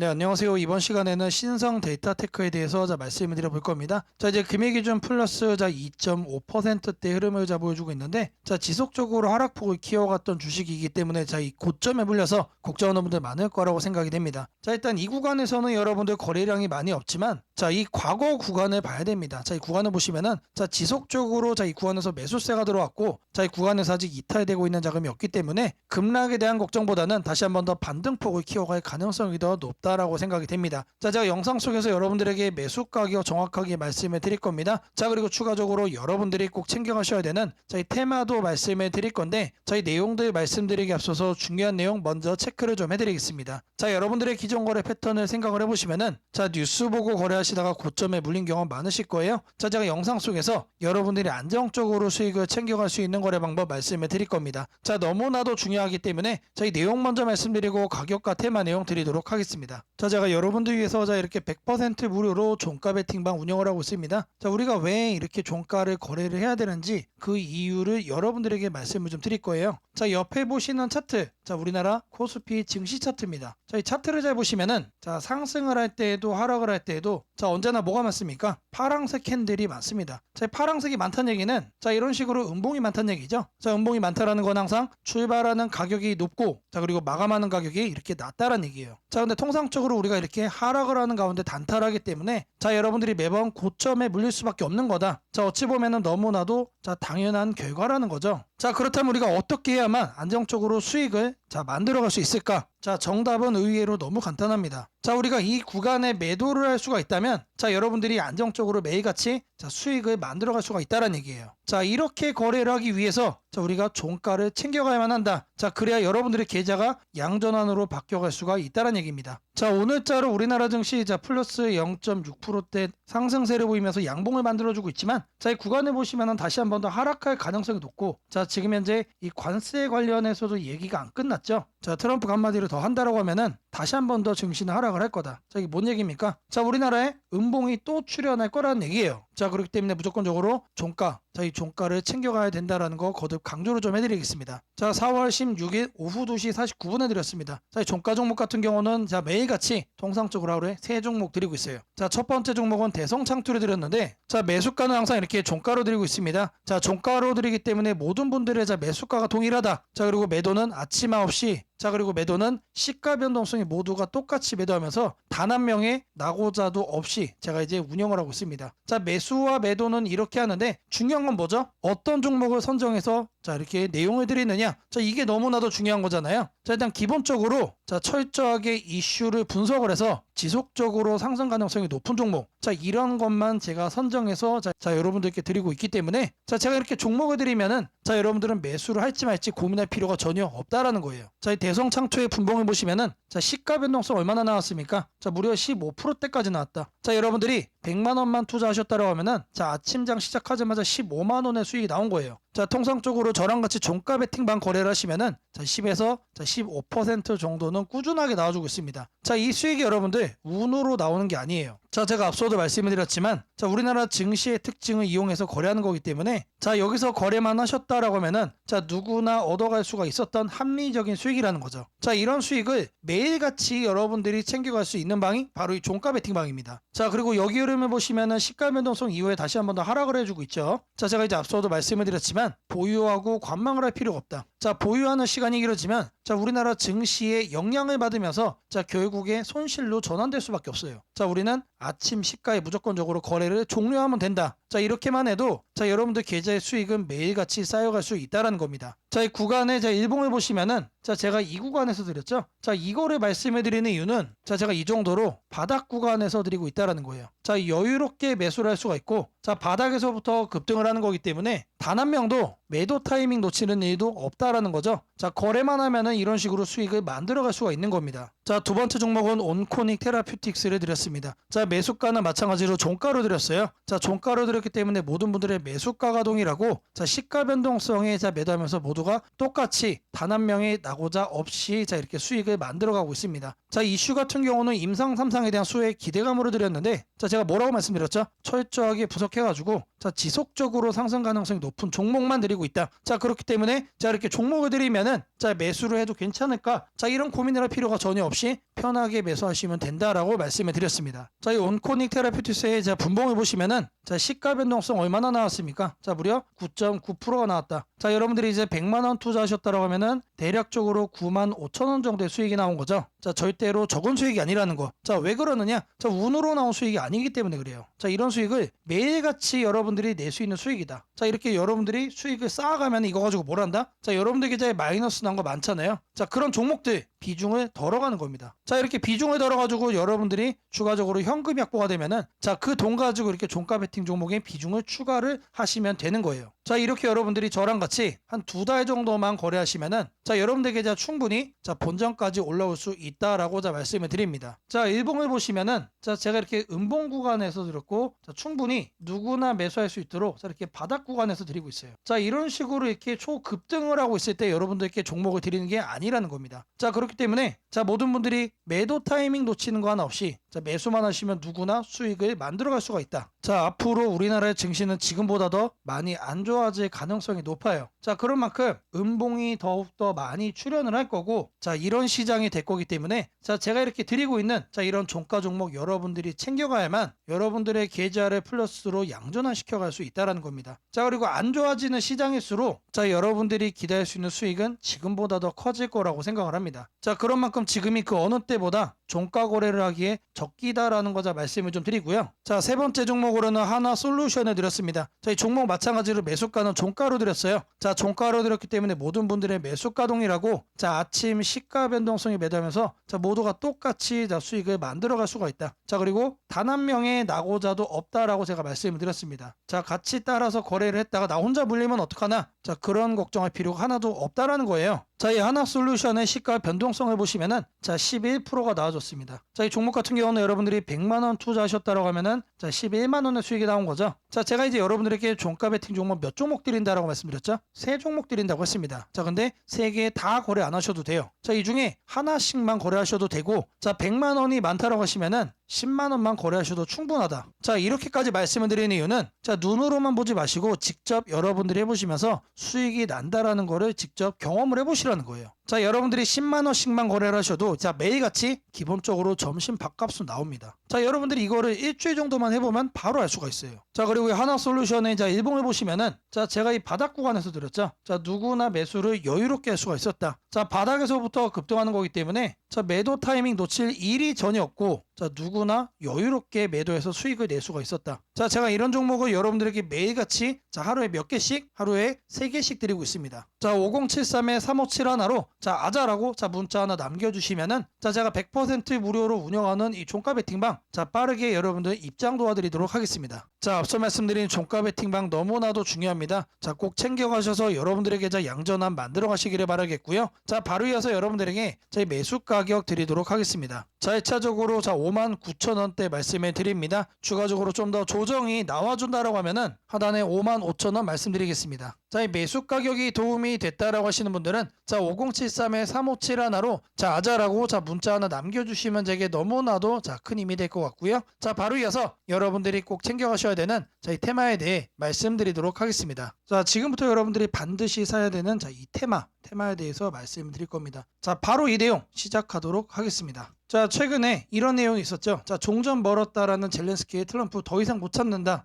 네, 안녕하세요. 이번 시간에는 신성 데이터 테크에 대해서 자 말씀을 드려볼 겁니다. 자, 이제 금액 기준 플러스 자 2.5%대 흐름을 자 보여주고 있는데 자, 지속적으로 하락폭을 키워갔던 주식이기 때문에 자, 이 고점에 물려서 걱정하는 분들 많을 거라고 생각이 됩니다. 자, 일단 이 구간에서는 여러분들 거래량이 많이 없지만 자, 이 과거 구간을 봐야 됩니다. 자, 이 구간을 보시면은 자, 지속적으로 자, 이 구간에서 매수세가 들어왔고 자, 이 구간에서 아직 이탈되고 있는 자금이 없기 때문에 급락에 대한 걱정보다는 다시 한 번 더 반등폭을 키워갈 가능성이 더 높다라고 생각이 됩니다. 자, 제가 영상 속에서 여러분들에게 매수 가격 정확하게 말씀을 드릴 겁니다. 자, 그리고 추가적으로 여러분들이 꼭 챙겨가셔야 되는 자, 이 테마도 말씀을 드릴 건데 자, 이 내용들 말씀드리기 앞서서 중요한 내용 먼저 체크를 좀 해드리겠습니다. 자, 여러분들의 기존 거래 패턴을 생각을 해보시면은 자, 뉴스 보고 거래하시 다가 고점에 물린 경험 많으실 거예요. 자, 제가 영상 속에서 여러분들이 안정적으로 수익을 챙겨갈 수 있는 거래 방법 말씀을 드릴 겁니다. 자, 너무나도 중요하기 때문에 자, 이 내용 먼저 말씀드리고 가격과 테마 내용 드리도록 하겠습니다. 자, 제가 여러분들 위해서 자, 이렇게 100% 무료로 종가 베팅방 운영을 하고 있습니다. 자, 우리가 왜 이렇게 종가를 거래를 해야 되는지 그 이유를 여러분들에게 말씀을 좀 드릴 거예요. 자, 옆에 보시는 차트. 자, 우리나라 코스피 증시 차트입니다. 자, 이 차트를 잘 보시면은 자, 상승을 할 때에도 하락을 할 때에도 자, 언제나 뭐가 많습니까? 파랑색 캔들이 많습니다. 자, 이 파랑색이 많다는 얘기는 자, 이런 식으로 음봉이 많다는 얘기죠. 자, 음봉이 많다라는 건 항상 출발하는 가격이 높고 자, 그리고 마감하는 가격이 이렇게 낮다라는 얘기예요. 자, 근데 통상적으로 우리가 이렇게 하락을 하는 가운데 단타하기 때문에 자, 여러분들이 매번 고점에 물릴 수밖에 없는 거다. 자, 어찌 보면은 너무나도 자, 당연한 결과라는 거죠. 자, 그렇다면 우리가 어떻게 해야만 안정적으로 수익을 자, 만들어갈 수 있을까? 자, 정답은 의외로 너무 간단합니다. 자, 우리가 이 구간에 매도를 할 수가 있다면 자, 여러분들이 안정적으로 매일같이 자, 수익을 만들어 갈 수가 있다는 얘기예요. 자, 이렇게 거래를 하기 위해서 자, 우리가 종가를 챙겨가야만 한다. 자, 그래야 여러분들의 계좌가 양전환으로 바뀌어갈 수가 있다는 얘기입니다. 자, 오늘자로 우리나라 증시 자, 플러스 0.6%대 상승세를 보이면서 양봉을 만들어주고 있지만 자, 이 구간을 보시면은 다시 한 번 더 하락할 가능성이 높고 자, 지금 현재 이 관세 관련해서도 얘기가 안 끝났죠. 자, 트럼프가 한마디로 더 한다라고 하면은 다시 한 번 더 증시는 하락을 할 거다. 자, 이게 뭔 얘기입니까? 자, 우리나라에 음봉이 또 출현할 거라는 얘기예요. 자, 그렇기 때문에 무조건적으로 종가, 자, 이 종가를 챙겨가야 된다라는 거 거듭 강조를 좀 해드리겠습니다. 자, 4월 16일 오후 2시 49분에 드렸습니다. 자, 이 종가 종목 같은 경우는 자, 매일 같이 통상적으로 하루에 세 종목 드리고 있어요. 자, 첫 번째 종목은 대성 창투를 드렸는데, 자, 매수가는 항상 이렇게 종가로 드리고 있습니다. 자, 종가로 드리기 때문에 모든 분들의 자, 매수가가 동일하다. 자, 그리고 매도는 아침 9시, 자 그리고 매도는 시가 변동성이 모두가 똑같이 매도하면서 단 한 명의 낙오자도 없이 제가 이제 운영을 하고 있습니다. 자 매수와 매도는 이렇게 하는데 중요한 건 뭐죠? 어떤 종목을 선정해서 자 이렇게 내용을 드리느냐? 자 이게 너무나도 중요한 거잖아요. 자 일단 기본적으로 자 철저하게 이슈를 분석을 해서 지속적으로 상승 가능성이 높은 종목. 자 이런 것만 제가 선정해서 자, 자 여러분들께 드리고 있기 때문에 자 제가 이렇게 종목을 드리면은 자 여러분들은 매수를 할지 말지 고민할 필요가 전혀 없다라는 거예요. 자 이 대성 창초의 분봉을 보시면은 자 시가 변동성 얼마나 나왔습니까? 자 무려 15%대까지 나왔다. 자 여러분들이 100만 원만 투자하셨다고 하면은 자 아침장 시작하자마자 15만 원의 수익이 나온 거예요. 자 통상적으로 저랑 같이 종가 베팅방 거래를 하시면은 자 10에서 자 15% 정도는 꾸준하게 나와주고 있습니다. 자 이 수익이 여러분들 운으로 나오는 게 아니에요. 자 제가 앞서도 말씀을 드렸지만 자 우리나라 증시의 특징을 이용해서 거래하는 거기 때문에 자 여기서 거래만 하셨다라고 하면은 자 누구나 얻어갈 수가 있었던 합리적인 수익이라는 거죠. 자 이런 수익을 매일같이 여러분들이 챙겨갈 수 있는 방이 바로 이 종가 베팅 방입니다. 자 그리고 여기 흐름을 보시면은 시가 변동성 이후에 다시 한 번 더 하락을 해주고 있죠. 자 제가 이제 앞서도 말씀을 드렸지만 보유하고 관망을 할 필요가 없다. 자 보유하는 시간이 길어지면 자 우리나라 증시에 영향을 받으면서 자 결국에 손실로 전환될 수밖에 없어요. 자 우리는 아침 시가에 무조건적으로 거래를 종료하면 된다. 자 이렇게만 해도 자 여러분들 계좌의 수익은 매일같이 쌓여갈 수 있다라는 겁니다. 자 이 구간에 자 일봉을 보시면은 자 제가 이 구간에서 드렸죠. 자 이거를 말씀해 드리는 이유는 자 제가 이 정도로 바닥 구간에서 드리고 있다라는 거예요. 자 여유롭게 매수를 할 수가 있고 자 바닥에서부터 급등을 하는 거기 때문에 단 한 명도 매도 타이밍 놓치는 일도 없다라는 거죠. 자 거래만 하면은 이런 식으로 수익을 만들어갈 수가 있는 겁니다. 자 두 번째 종목은 온코닉 테라퓨틱스를 드렸습니다. 자 매수가는 마찬가지로 종가로 드렸어요. 자 종가로 드렸 기 때문에 모든 분들의 매수가 가동이라고 자 시가 변동성에 자 매도하면서 모두가 똑같이 단 한 명의 나고자 없이 자 이렇게 수익을 만들어가고 있습니다. 자 이슈 같은 경우는 임상 3상에 대한 수의 기대감으로 드렸는데 자 제가 뭐라고 말씀드렸죠? 철저하게 분석해가지고 자 지속적으로 상승 가능성이 높은 종목만 드리고 있다. 자 그렇기 때문에 자 이렇게 종목을 드리면은 자 매수를 해도 괜찮을까? 자 이런 고민을 할 필요가 전혀 없이 편하게 매수하시면 된다라고 말씀을 드렸습니다. 자 이 온코닉 테라피티스의 자 분봉을 보시면은 자 시가 변동성 얼마나 나왔습니까? 자 무려 9.9%가 나왔다. 자 여러분들이 이제 100만 원 투자하셨다고 하면은 대략적으로 9만 5천 원 정도의 수익이 나온 거죠. 자 절대로 적은 수익이 아니라는 거. 자 왜 그러느냐? 자 운으로 나온 수익이 아니기 때문에 그래요. 자 이런 수익을 매일같이 여러분들이 낼 수 있는 수익이다. 자 이렇게 여러분들이 수익을 쌓아가면 이거 가지고 뭘 한다? 자 여러분들 계좌에 마이너스 난 거 많잖아요. 자 그런 종목들 비중을 덜어가는 겁니다. 자 이렇게 비중을 덜어가지고 여러분들이 추가적으로 현금 약보가 되면은 자그 돈 가지고 이렇게 종가 베팅 종목의 비중을 추가를 하시면 되는 거예요. 자 이렇게 여러분들이 저랑 같이 한 두 달 정도만 거래하시면은 자 여러분들 계좌 충분히 자 본전까지 올라올 수 있다라고 자 말씀을 드립니다. 자 일봉을 보시면은 자 제가 이렇게 음봉 구간에서 드렸고 자 충분히 누구나 매수할 수 있도록 자 이렇게 바닥 구간에서 드리고 있어요. 자 이런 식으로 이렇게 초급등을 하고 있을 때 여러분들께 종목을 드리는 게 아니라는 겁니다. 자 그렇기 때문에 자 모든 분들이 매도 타이밍 놓치는 거 하나 없이 자 매수만 하시면 누구나 수익을 만들어갈 수가 있다. 자 앞으로 우리나라의 증시는 지금보다 더 많이 안 좋아질 가능성이 높아요. 자 그런 만큼 음봉이 더욱더 많이 출현을 할 거고 자 이런 시장이 될 거기 때문에 자 제가 이렇게 드리고 있는 자 이런 종가 종목 여러분들이 챙겨가야만 여러분들의 계좌를 플러스로 양전화 시켜갈 수 있다라는 겁니다. 자 그리고 안 좋아지는 시장일수록 자 여러분들이 기대할 수 있는 수익은 지금보다 더 커질 거라고 생각을 합니다. 자 그런 만큼 지금이 그 어느 때보다 종가 거래를 하기에 적기다라는 거자 말씀을 좀 드리고요. 자 세 번째 종목으로는 하나 솔루션을 드렸습니다. 자이 종목 마찬가지로 매수가는 종가로 드렸어요. 자 종가로 드렸기 때문에 모든 분들의 매수가동이라고 자 아침 시가 변동성이 매도하면서 자 모두가 똑같이 자 수익을 만들어 갈 수가 있다. 자 그리고 단 한 명의 나고자도 없다라고 제가 말씀을 드렸습니다. 자 같이 따라서 거래를 했다가 나 혼자 물리면 어떡하나? 자 그런 걱정할 필요가 하나도 없다라는 거예요. 자, 이 하나 솔루션의 시가 변동성을 보시면은 자, 11%가 나와줬습니다. 자, 이 종목 같은 경우는 여러분들이 100만 원 투자하셨다라고 하면은 자, 11만 원의 수익이 나온 거죠. 자, 제가 이제 여러분들에게 종가 베팅 종목 몇 종목 드린다라고 말씀드렸죠? 세 종목 드린다고 했습니다. 자, 근데 세 개 다 거래 안 하셔도 돼요. 자, 이 중에 하나씩만 거래하셔도 되고 자, 100만 원이 많다라고 하시면은 10만 원만 거래하셔도 충분하다. 자, 이렇게까지 말씀을 드리는 이유는 자, 눈으로만 보지 마시고 직접 여러분들이 해 보시면서 수익이 난다라는 거를 직접 경험을 해 보시라는 거예요. 자, 여러분들이 10만 원씩만 거래를 하셔도 자, 매일같이 기본적으로 점심 밥값은 나옵니다. 자, 여러분들이 이거를 일주일 정도만 해보면 바로 알 수가 있어요. 자, 그리고 이 하나 솔루션의 자, 일봉을 보시면은 자, 제가 이 바닥 구간에서 드렸죠. 자, 누구나 매수를 여유롭게 할 수가 있었다. 자, 바닥에서부터 급등하는 거기 때문에 자, 매도 타이밍 놓칠 일이 전혀 없고 자, 누구나 여유롭게 매도해서 수익을 낼 수가 있었다. 자, 제가 이런 종목을 여러분들에게 매일같이 자, 하루에 몇 개씩, 하루에 세 개씩 드리고 있습니다. 자, 5073에 357 하나로 자, 아자라고 자, 문자 하나 남겨 주시면은 자, 제가 100% 무료로 운영하는 이 종가 베팅방 자, 빠르게 여러분들 입장 도와드리도록 하겠습니다. 자, 앞서 말씀드린 종가 베팅방 너무나도 중요합니다. 자, 꼭 챙겨 가셔서 여러분들에게 자, 양전환 만들어 가시기를 바라겠고요. 자, 바로 이어서 여러분들에게 저희 매수 가격 드리도록 하겠습니다. 자, 1차적으로 자, 5만 9천 원대 말씀을 드립니다. 추가적으로 좀 더 조정 이 나와준다라고 하면은 하단에 5만 5천 원 말씀드리겠습니다. 자, 이 매수 가격이 도움이 됐다라고 하시는 분들은 자, 5073에 357 하나로 자, 아자라고 자, 문자 하나 남겨주시면 제게 너무나도 자, 큰 힘이 될 것 같고요. 자, 바로 이어서 여러분들이 꼭 챙겨가셔야 되는 자, 이 테마에 대해 말씀드리도록 하겠습니다. 자, 지금부터 여러분들이 반드시 사야 되는 자, 이 테마, 테마에 대해서 말씀드릴 겁니다. 자, 바로 이 내용 시작하도록 하겠습니다. 자, 최근에 이런 내용이 있었죠. 자, 종전 멀었다라는 젤렌스키의 트럼프 더 이상 못 참는다.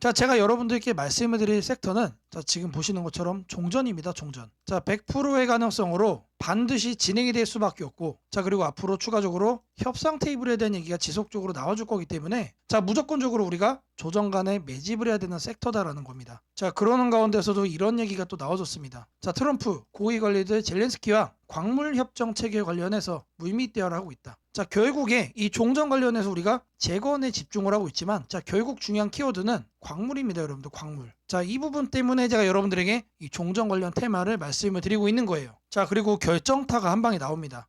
자, 제가 여러분들께 말씀을 드릴 섹터는 자, 지금 보시는 것처럼 종전입니다, 종전. 자, 100%의 가능성으로 반드시 진행이 될 수밖에 없고 자 그리고 앞으로 추가적으로 협상 테이블에 대한 얘기가 지속적으로 나와줄 거기 때문에 자 무조건적으로 우리가 조정 간에 매집을 해야 되는 섹터다라는 겁니다. 자 그러는 가운데서도 이런 얘기가 또 나와줬습니다. 자 트럼프 고위 관리들 젤렌스키와 광물 협정 체계 관련해서 물밑 대화를 하고 있다. 자 결국에 이 종전 관련해서 우리가 재건에 집중을 하고 있지만 자 결국 중요한 키워드는 광물입니다 여러분들 광물 자 이 부분 때문에 제가 여러분들에게 이 종전 관련 테마를 말씀을 드리고 있는 거예요. 자 그리고 결정타가 한 방에 나옵니다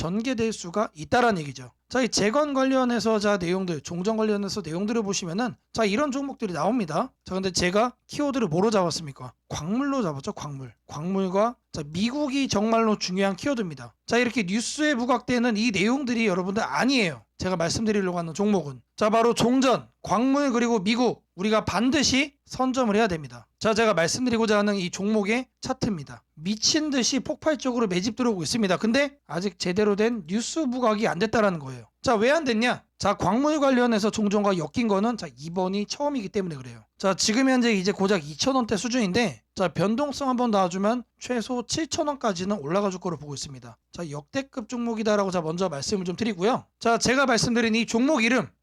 전개될 수가 있다는 얘기죠. 자, 이 재건 관련해서 자 내용들, 종전 관련해서 내용들을 보시면은 자 이런 종목들이 나옵니다. 자, 근데 제가 키워드를 뭐로 잡았습니까? 광물로 잡았죠, 광물. 광물과 자 미국이 정말로 중요한 키워드입니다. 자 이렇게 뉴스에 부각되는 이 내용들이 여러분들 아니에요. 제가 말씀드리려고 하는 종목은 자 바로 종전, 광물 그리고 미국 우리가 반드시 선점을 해야 됩니다. 자 제가 말씀드리고자 하는 이 종목의 차트입니다. 미친 듯이 폭발적으로 매집 들어오고 있습니다. 근데 아직 제대로 된 뉴스 부각이 안 됐다라는 거예요. 자 왜 안 됐냐? 자 광물 관련해서 종전과 엮인 거는 자 이번이 처음이기 때문에 그래요. 자 지금 현재 이제 고작 2,000원대 수준인데 자 변동성 한번 나와주면 최소 7,000원까지는 올라가 줄 거로 보고 있습니다. 자 역대급 종목이다라고 자 먼저 말씀을 좀 드리고요. 자 제가 말씀드린 이 종목 이름